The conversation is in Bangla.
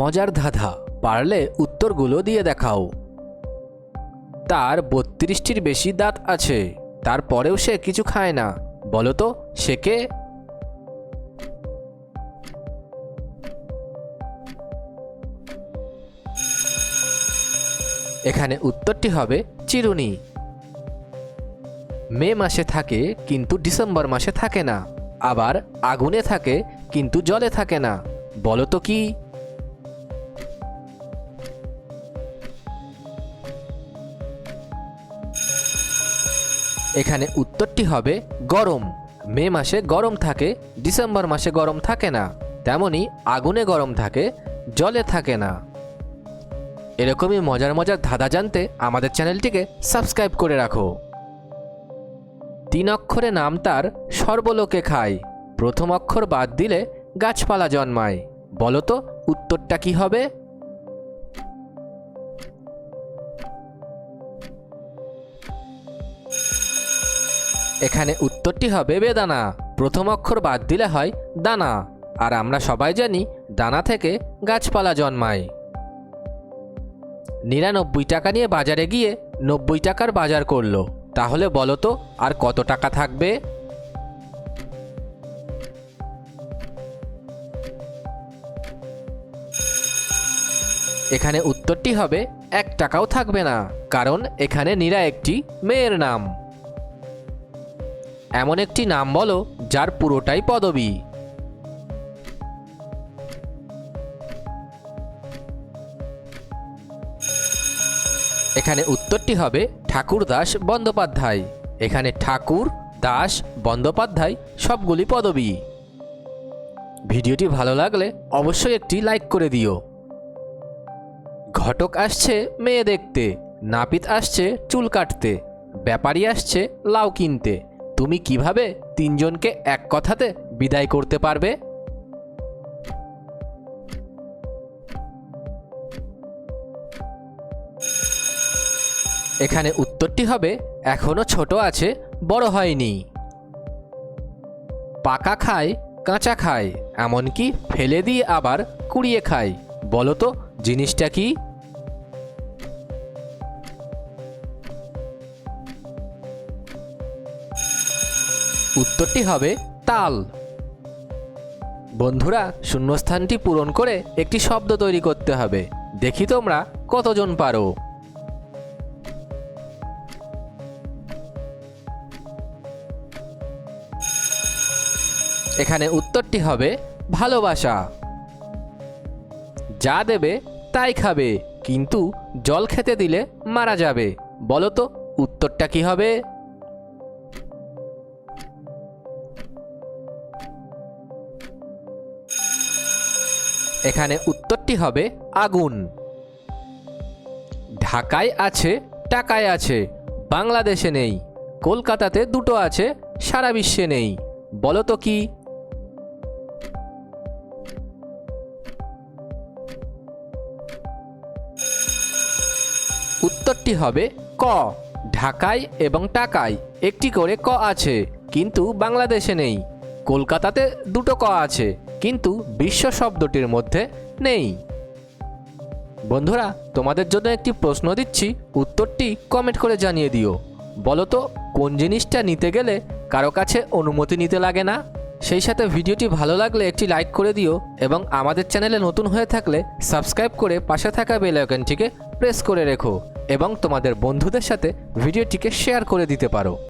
মজার ধাঁধা, পারলে উত্তরগুলো দিয়ে দেখাও। তার বত্রিশটির বেশি দাঁত আছে, তারপরেও সে কিছু খায় না। বলো তো, সে কে? এখানে উত্তরটি হবে চিরুনি। মে মাসে থাকে, কিন্তু ডিসেম্বর মাসে থাকে না। আবার আগুনে থাকে, কিন্তু জলে থাকে না। বলো তো কি? এখানে উত্তরটি হবে গরম। মে মাসে গরম থাকে, ডিসেম্বর মাসে গরম থাকে না। তেমনি আগুনে গরম থাকে, জলে থাকে না। এরকমই মজার মজার ধাঁধা জানতে আমাদের চ্যানেলটিকে সাবস্ক্রাইব করে রাখো। তিন অক্ষরে নাম তার সর্বলোকে খায়। প্রথম অক্ষর বাদ দিলে গাছপালা জন্মায়। বলো তো, উত্তরটা কি হবে? এখানে উত্তরটি হবে বেদানা। প্রথম অক্ষর বাদ দিলে হয় দানা। আর আমরা সবাই জানি দানা থেকে গাছপালা জন্মায়। নিরানব্বই টাকা নিয়ে বাজারে গিয়ে নব্বই টাকার বাজার করল। তাহলে বলো তো, আর কত টাকা থাকবে? এখানে উত্তরটি হবে, এক টাকাও থাকবে না। কারণ এখানে নীরা একটি মেয়ের নাম। এমন একটি নাম বলো যার পুরোটাই পদবী। এখানে উত্তরটি হবে ঠাকুরদাস বন্দ্যোপাধ্যায়। এখানে ঠাকুর, দাস, বন্দ্যোপাধ্যায় সবগুলি পদবী। ভিডিওটি ভালো লাগলে অবশ্যই একটি লাইক করে দিও। ঘটক আসছে মেয়ে দেখতে, নাপিত আসছে চুল কাটতে, ব্যাপারী আসছে লাউ কিনতে। তুমি কীভাবে তিনজনকে এক কথাতে বিদায় করতে পারবে? এখানে উত্তরটি হবে, এখনও ছোট আছে, বড় হয়নি। পাকা খায়, কাঁচা খায়, এমনকি ফেলে দিয়ে আবার কুড়িয়ে খায়। বলো তো, জিনিসটা কি? উত্তরটি হবে তাল। বন্ধুরা, শূন্যস্থানটি পূরণ করে একটি শব্দ তৈরি করতে হবে। দেখি তোমরা কতজন পারো। এখানে উত্তরটি হবে ভালোবাসা। যা দেবে তাই খাবে, কিন্তু জল খেতে দিলে মারা যাবে। বলো তো, উত্তরটা কি হবে? এখানে উত্তরটি হবে আগুন। ঢাকায় আছে, টাকায় আছে, বাংলাদেশে নেই, কলকাতাতে দুটো আছে, সারা বিশ্বে নেই। বলো তো কি? উত্তরটি হবে ক। ঢাকায় এবং টাকায় একটি করে ক আছে, কিন্তু বাংলাদেশে নেই, কলকাতাতে দুটো ক আছে। কিন্তু বিশ্ব শব্দটির মধ্যে নেই। বন্ধুরা, তোমাদের জন্য একটি প্রশ্ন দিচ্ছি। উত্তরটি কমেন্ট করে জানিয়ে দিও। বলো তো, কোন জিনিসটা নিতে গেলে কারও কাছে অনুমতি নিতে লাগে না? সেই সাথে ভিডিওটি ভালো লাগলে একটি লাইক করে দিও এবং আমাদের চ্যানেলে নতুন হয়ে থাকলে সাবস্ক্রাইব করে পাশে থাকা বেল আইকনটিকে প্রেস করে রেখো এবং তোমাদের বন্ধুদের সাথে ভিডিওটিকে শেয়ার করে দিতে পারো।